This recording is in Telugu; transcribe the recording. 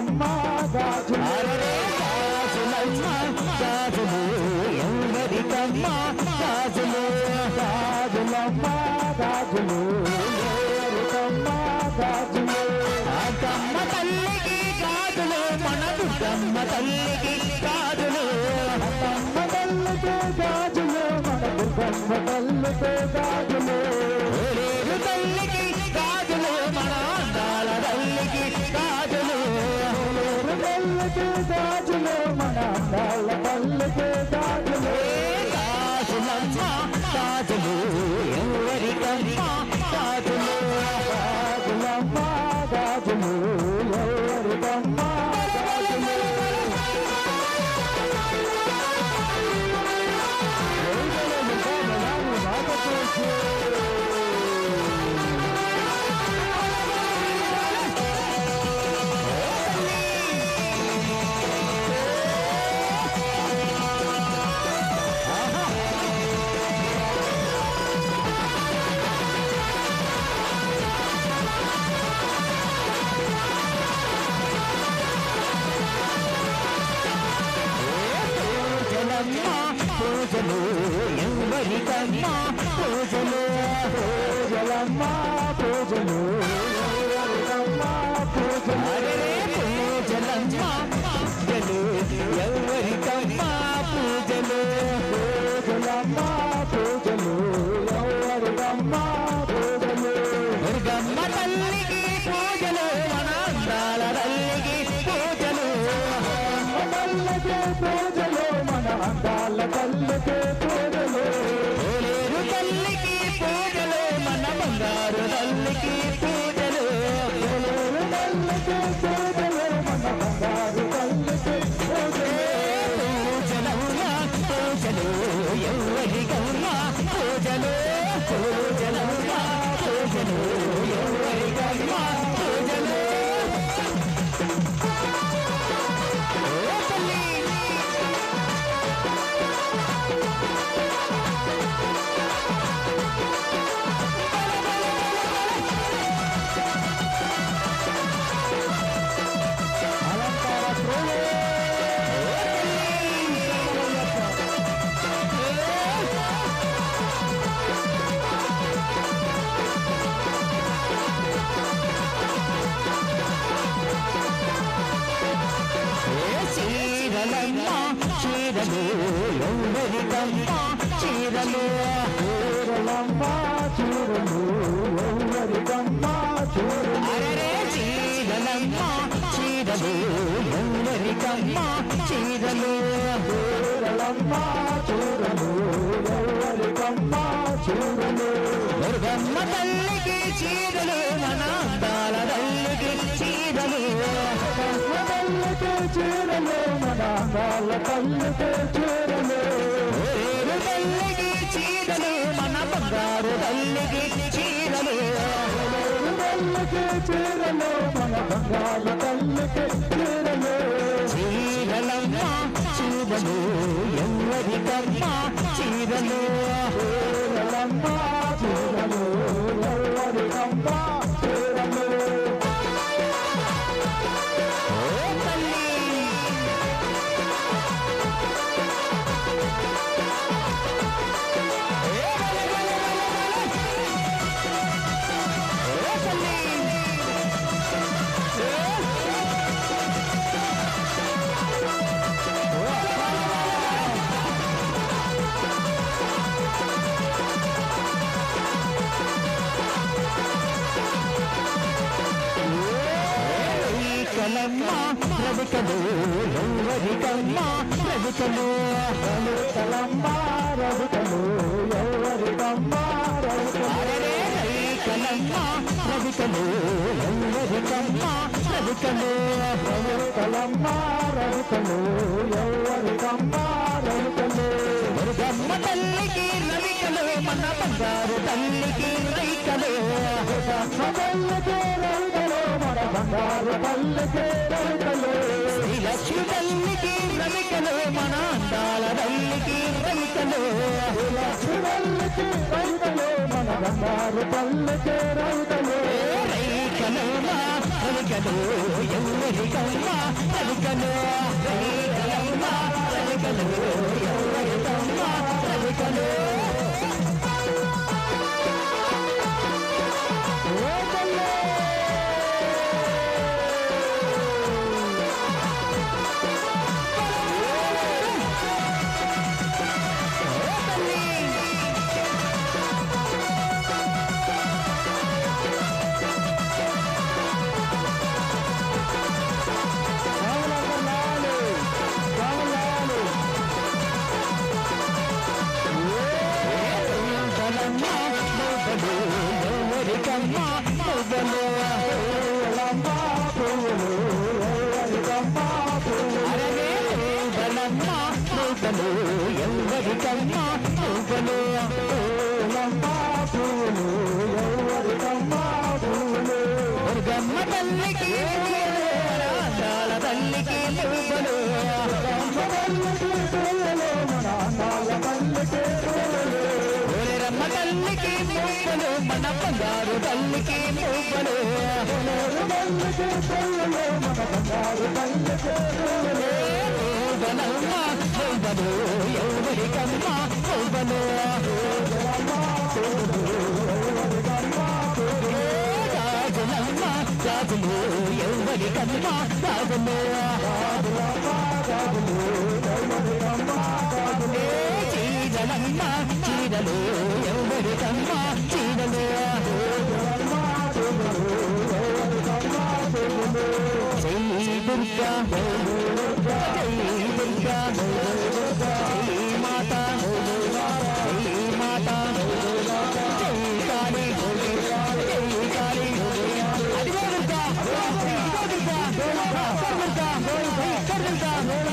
గాజులమ్మ గాజులమ్మ గాజులు ఎవరికమ్మ గాజులు గాజులమ్మ గాజులు ఎవరికమ్మ గాజులు తల్లికి గాజులు మన దుర్గమ్మ తల్లికి గాజులు తల్లికి గాజులు మన దుర్గమ్మ తల్లికి గాజులు. ఎవరికమ్మ ఎవరికమ్మ పూజలు పూజలు. పూజలు పూలేరు తల్లికి పూజలు మన బంగారు తల్లికి పూజలు చీరలు ఎవరికమ్మ చీరలు చీరలమ్మ చీరలు. ఎవరికమ్మ చీరలు అరే చీరలు ఎవరికమ్మ చీరలు చీరలమ్మ చీరలు. ఎవరికమ్మ చీరలు దుర్గమ్మ తల్లికి చీరలు మన అందాల తల్లికి చీరలు. చీరలు మన అందాల తల్లికి చీరలు తల్లికి మన బంగారు తల్లికి తల్లికి మన బంగారు తల్లికి చీరలమ్మ చీరలు రవికలు ఎవరికమ్మా రవికలు రవికలమ్మ రవికలు ఎవరికమ్మా రవికలు అరే కలమ్మ రవికలు ఎవరికమ్మ రవికలు రవికలమ్మ రవికలు రవికలు దుర్గమ్మ తల్లికి రవికలు మన బంగారు తల్లికి రైకలు తల్లికి రవికలు బంగారు తల్లికి రవికలు శ్రీలక్ష్మి తల్లికి రవికలు మన అందాల తల్లికి రవికలు లక్ష్మి తల్లికి మన బంగారు తల్లికి రవికలు రైక శ్రీకలమ్మ రవికలు ఎవరికమ్మ రవికలు బొబ్బలు ఎవరికన్నా బొబ్బలు పూలమ్మ పూలు ఎవరికమ్మ పూలు దుర్గమ్మ తల్లికి రాజాల తల్లికి తల్లికి పూలు మన తల్లికి పూలు మన బంగారు తల్లికి బొబ్బలు తల్లికి పూలు మన బంగారు తల్లికి పూలు బొబ్బలు ఎవరికమ్మ బొబ్బలు రాజులమ్మ రాజులు ఎవరికమ్మ రాజులు చీరలమ్మ చీరలు ఎవరికమ్మ చీరలు జై దుర్గా